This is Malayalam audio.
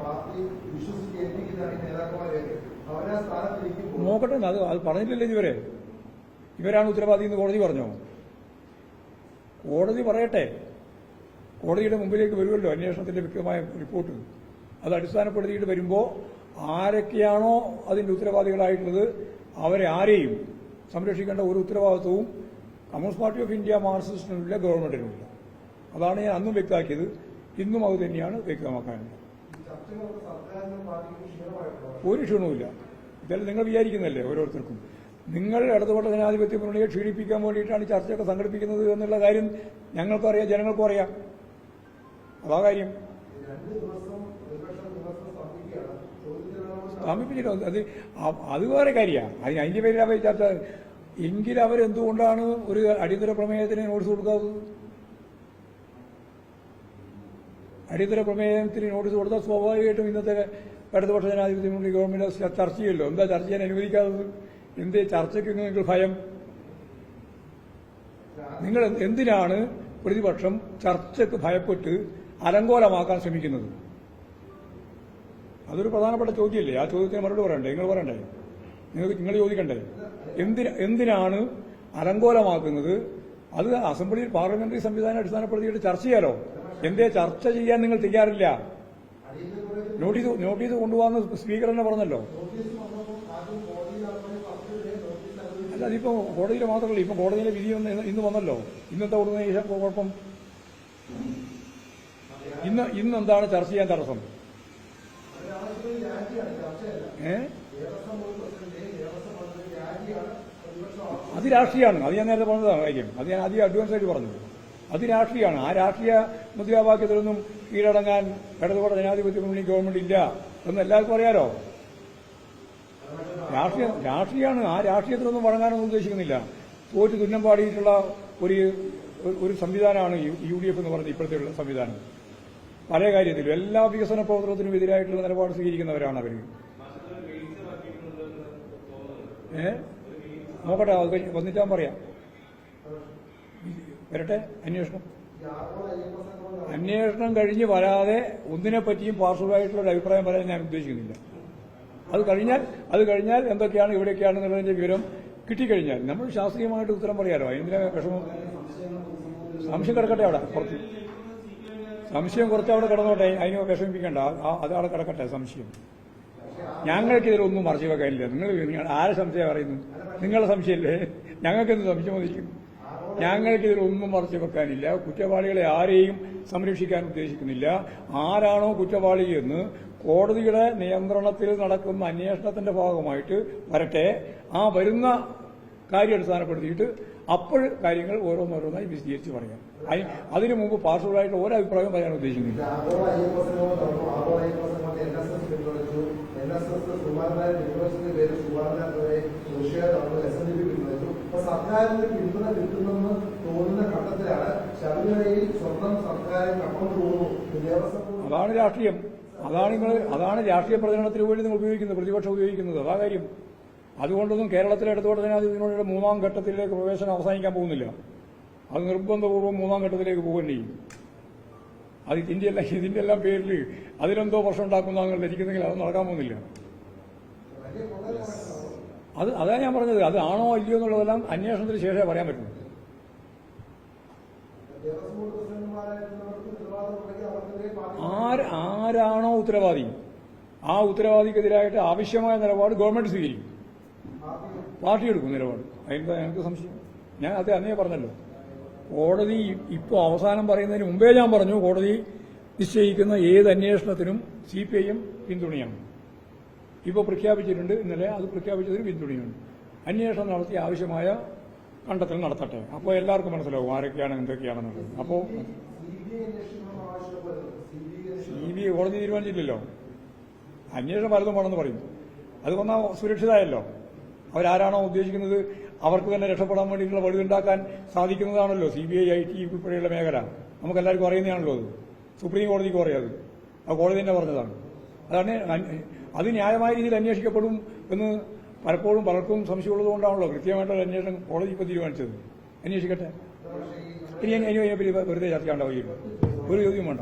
പാർട്ടി നോക്കട്ടെ അത് അത് പറഞ്ഞില്ലല്ലോ ഇവരെ ഇവരാണ് ഉത്തരവാദി എന്ന് കോടതി പറഞ്ഞോ? കോടതി പറയട്ടെ. കോടതിയുടെ മുമ്പിലേക്ക് വരുമല്ലോ അന്വേഷണത്തിന്റെ വ്യക്തമായ റിപ്പോർട്ട്. അത് അടിസ്ഥാനപ്പെടുത്തിയിട്ട് വരുമ്പോൾ ആരൊക്കെയാണോ അതിന്റെ ഉത്തരവാദികളായിട്ടുള്ളത് അവരെ ആരെയും സംരക്ഷിക്കേണ്ട ഒരു ഉത്തരവാദിത്വവും കമ്മ്യൂണിസ്റ്റ് പാർട്ടി ഓഫ് ഇന്ത്യ മാർക്സിസ്റ്റിനുമില്ല ഗവൺമെന്റിനുമില്ല. അതാണ് ഞാൻ അന്നും വ്യക്തമാക്കിയത്. ഇന്നും അത് തന്നെയാണ് വ്യക്തമാക്കാനുള്ളത് ഒരു ക്ഷീണവുമില്ല. ഇതെല്ലാം നിങ്ങൾ വിചാരിക്കുന്നല്ലേ ഓരോരുത്തർക്കും. നിങ്ങൾ ഇടതുപെട്ട ജനാധിപത്യ മുന്നണിയെ ക്ഷീണിപ്പിക്കാൻ വേണ്ടിയിട്ടാണ് ചർച്ചയൊക്കെ സംഘടിപ്പിക്കുന്നത് എന്നുള്ള കാര്യം ഞങ്ങൾക്കും അറിയാം ജനങ്ങൾക്കും അറിയാം. അതാ കാര്യം. സ്വാമിപ്പിച്ചിട്ടോ അത് അത് വേറെ കാര്യമാണ്. അതിന് അതിന്റെ പേരിൽ അവർ ചർച്ച. എങ്കിൽ അവരെന്തുകൊണ്ടാണ് ഒരു അടിയന്തര പ്രമേയത്തിന് നോട്ടീസ് കൊടുക്കാത്തത്? അടിയന്തര പ്രമേയത്തിന് നോട്ടീസ് കൊടുത്താൽ സ്വാഭാവികമായിട്ടും ഇന്നത്തെ ഇടതുപക്ഷ ജനാധിപത്യ മുന്നണി ഗവൺമെന്റ് ചർച്ച ചെയ്യല്ലോ എന്താ ചർച്ച ചെയ്യാൻ അനുവദിക്കാത്തത്? എന്ത് ചർച്ചയ്ക്ക് നിങ്ങൾ ഭയം? നിങ്ങൾ എന്ത്- എന്തിനാണ് പ്രതിപക്ഷം ചർച്ചയ്ക്ക് ഭയപ്പെട്ട് അലങ്കോലമാക്കാൻ ശ്രമിക്കുന്നത്? അതൊരു പ്രധാനപ്പെട്ട ചോദ്യമല്ലേ? ആ ചോദ്യത്തിന് മറുപടി പറയണ്ടേ? നിങ്ങൾ പറയണ്ടേ? നിങ്ങൾക്ക് നിങ്ങൾ ചോദിക്കണ്ടേ? എന്തിന എന്തിനാണ് അലങ്കോലമാക്കുന്നത്? അത് അസംബ്ലിയിൽ പാർലമെന്ററി സംവിധാനം അടിസ്ഥാനപ്പെടുത്തിയിട്ട് ചർച്ച ചെയ്യാലോ? എന്തേ ചർച്ച ചെയ്യാൻ നിങ്ങൾ തയ്യാറില്ല? നോട്ടീസ് നോട്ടീസ് കൊണ്ടുപോകാന്ന് സ്പീക്കർ തന്നെ പറഞ്ഞല്ലോ. അല്ല അതിപ്പോ കോടതിയിൽ മാത്രമല്ല ഇപ്പൊ കോടതിയിലെ വിധി ഇന്ന് വന്നല്ലോ. ഇന്നത്തെ ഈ കുഴപ്പം. ഇന്ന് ഇന്ന് എന്താണ് ചർച്ച ചെയ്യാൻ തടസ്സം? ഏ? അത് രാഷ്ട്രീയമാണ്. അത് ഞാൻ നേരത്തെ പറഞ്ഞതാണ് കാര്യം. അത് ഞാൻ അധികം അഡ്വാൻസ് ആയിട്ട് പറഞ്ഞു. അത് രാഷ്ട്രീയമാണ്. ആ രാഷ്ട്രീയ മുദ്രാവാക്യത്തിലൊന്നും കീഴടങ്ങാൻ ഇടതുപെട്ട ജനാധിപത്യ മുന്നണി ഗവൺമെന്റ് ഇല്ല എന്ന് എല്ലാവർക്കും അറിയാലോ? രാഷ്ട്രീയ രാഷ്ട്രീയമാണ്. ആ രാഷ്ട്രീയത്തിലൊന്നും വഴങ്ങാനൊന്നും ഉദ്ദേശിക്കുന്നില്ല. തോറ്റ് തുന്നം പാടിയിട്ടുള്ള ഒരു ഒരു- സംവിധാനമാണ് യു ഡി എഫ് എന്ന് പറഞ്ഞ ഇപ്പോഴത്തെ ഉള്ള സംവിധാനം. പല കാര്യത്തിലും എല്ലാ വികസന പ്രവർത്തനത്തിനും എതിരായിട്ടുള്ള നിലപാട് സ്വീകരിക്കുന്നവരാണ് അവർ ഏ? നോക്കട്ടെ അത് കഴിഞ്ഞ് വന്നിട്ടാൻ പറയാം. വരട്ടെ അന്വേഷണം. അന്വേഷണം കഴിഞ്ഞ് വരാതെ ഒന്നിനെ പറ്റിയും പാർശ്വമായിട്ടുള്ള ഒരു അഭിപ്രായം പറയാൻ ഞാൻ ഉദ്ദേശിക്കുന്നില്ല. അത് കഴിഞ്ഞാൽ അത് കഴിഞ്ഞാൽ എന്തൊക്കെയാണ് ഇവിടെയൊക്കെയാണ് എന്നുള്ളതിന്റെ വിവരം കിട്ടിക്കഴിഞ്ഞാൽ നമ്മൾ ശാസ്ത്രീയമായിട്ട് ഉത്തരം പറയാലോ? അതിന് വിഷമം? സംശയം കിടക്കട്ടെ അവിടെ കുറച്ച് സംശയം കുറച്ച് അവിടെ കിടന്നോട്ടെ അതിനെ വിഷമിപ്പിക്കേണ്ട. ആ- ആ- അത് അവിടെ കിടക്കട്ടെ സംശയം. ഞങ്ങൾക്ക് ഇതിലൊന്നും മറച്ചു വെക്കാനില്ല. നിങ്ങൾ നിങ്ങൾ ആരെ സംശയം പറയുന്നു? നിങ്ങളുടെ സംശയമല്ലേ ഞങ്ങൾക്ക് സംശയമോദിക്കും സംശയം വന്നിരിക്കും ഞങ്ങൾക്ക് ഇതിലൊന്നും മറച്ചു വെക്കാനില്ല. കുറ്റവാളികളെ ആരെയും സംരക്ഷിക്കാൻ ഉദ്ദേശിക്കുന്നില്ല. ആരാണോ കുറ്റവാളി എന്ന് കോടതിയുടെ നിയന്ത്രണത്തിൽ നടക്കുന്ന അന്വേഷണത്തിന്റെ ഭാഗമായിട്ട് വരട്ടെ. ആ വരുന്ന കാര്യം അടിസ്ഥാനപ്പെടുത്തിയിട്ട് അപ്പോൾ കാര്യങ്ങൾ ഓരോന്നോരോന്നായി വിശദീകരിച്ച് പറയാം. അതിനു മുമ്പ് പാർശ്വമായിട്ട് ഓരോ അഭിപ്രായം പറയാൻ ഉദ്ദേശിക്കുന്നില്ല. എസ് സുമാരനായ ഡിപ്ലോമസിന്റെ പേര് സുമാരനാഥരെ റഷ്യ നടന്നു എസ് എൻ ഡി പി പിന്തുണച്ചു. അപ്പൊ സർക്കാരിന് പിന്തുണ കിട്ടുമെന്ന് തോന്നുന്ന ഘട്ടത്തിലാണ് ശബരിമലയിൽ സ്വന്തം സർക്കാരെ പോകുന്നു. ദേവസ്വം അതാണ് രാഷ്ട്രീയം. അതാണ് നിങ്ങൾ അതാണ് രാഷ്ട്രീയ പ്രചരണത്തിന് വേണ്ടി നിങ്ങൾ ഉപയോഗിക്കുന്നത് പ്രതിപക്ഷം ഉപയോഗിക്കുന്നത്. അതാ കാര്യം. അതുകൊണ്ടൊന്നും കേരളത്തിലെ ഇടതുപോലെ തന്നെ അത് ഇതിനുള്ള മൂന്നാം ഘട്ടത്തിലേക്ക് പ്രവേശനം അവസാനിക്കാൻ പോകുന്നില്ല. അത് നിർബന്ധപൂർവം മൂന്നാം ഘട്ടത്തിലേക്ക് പോകേണ്ടി. അത് ഇതിന്റെ എല്ലാം ഇതിന്റെ എല്ലാം പേരിൽ അതിലെന്തോ പ്രശ്നം ഉണ്ടാക്കുന്ന അങ്ങനെ ധരിക്കുന്നെങ്കിൽ അത് നടക്കാൻ പോകുന്നില്ല. അത് അതാ ഞാൻ പറഞ്ഞത്. അത് ആണോ അല്ലയോ എന്നുള്ളതെല്ലാം അന്വേഷണത്തിന് ശേഷമേ പറയാൻ പറ്റുള്ളൂ ആര് ആരാണോ ഉത്തരവാദി? ആ ഉത്തരവാദിക്കെതിരായിട്ട് ആവശ്യമായ നിലപാട് ഗവൺമെന്റ് സ്വീകരിക്കും. പാർട്ടി എടുക്കും നിലപാട്. അതിന് ഞങ്ങൾക്ക് സംശയം? ഞാൻ അത് അന്നേ പറഞ്ഞല്ലോ. കോടതി ഇപ്പോൾ അവസാനം പറയുന്നതിന് മുമ്പേ ഞാൻ പറഞ്ഞു കോടതി നിശ്ചയിക്കുന്ന ഏത് അന്വേഷണത്തിനും സി പി ഐ എം പിന്തുണയാണ്. ഇപ്പോൾ പ്രഖ്യാപിച്ചിട്ടുണ്ട് ഇന്നലെ അത് പ്രഖ്യാപിച്ചതിന് പിന്തുണയുണ്ട് അന്വേഷണം നടത്തി ആവശ്യമായ കണ്ടെത്തൽ നടത്തട്ടെ. അപ്പോൾ എല്ലാവർക്കും മനസ്സിലാവും ആരൊക്കെയാണ് എന്തൊക്കെയാണെന്നുള്ളത്. അപ്പോൾ സി ബി ഐ കോടതി തീരുമാനിച്ചില്ലല്ലോ. അന്വേഷണം പലതും വേണമെന്ന് പറയും. അത് വന്നാൽ സുരക്ഷിതമായല്ലോ അവരാരാണോ ഉദ്ദേശിക്കുന്നത്? അവർക്ക് തന്നെ രക്ഷപ്പെടാൻ വേണ്ടിയിട്ടുള്ള വഴിയുണ്ടാക്കാൻ സാധിക്കുന്നതാണല്ലോ C B I I T ഉൾപ്പെടെയുള്ള മേഖല നമുക്ക് എല്ലാവർക്കും അറിയുന്നതാണല്ലോ അത് സുപ്രീം കോടതിക്ക് പറയാത് ആ കോടതി തന്നെ പറഞ്ഞതാണ് അതാണ് അത് ന്യായമായ രീതിയിൽ അന്വേഷിക്കപ്പെടും എന്ന് പലപ്പോഴും പലർക്കും സംശയമുള്ളത് കൊണ്ടാണല്ലോ കൃത്യമായിട്ടുള്ള അന്വേഷണം കോടതി ഇപ്പോൾ തീരുമാനിച്ചത് അന്വേഷിക്കട്ടെ ഇനി അതിനെപ്പറ്റി വെറുതെ ചർച്ച ഉണ്ടാവുകയില്ല ഒരു ചോദ്യം വേണ്ട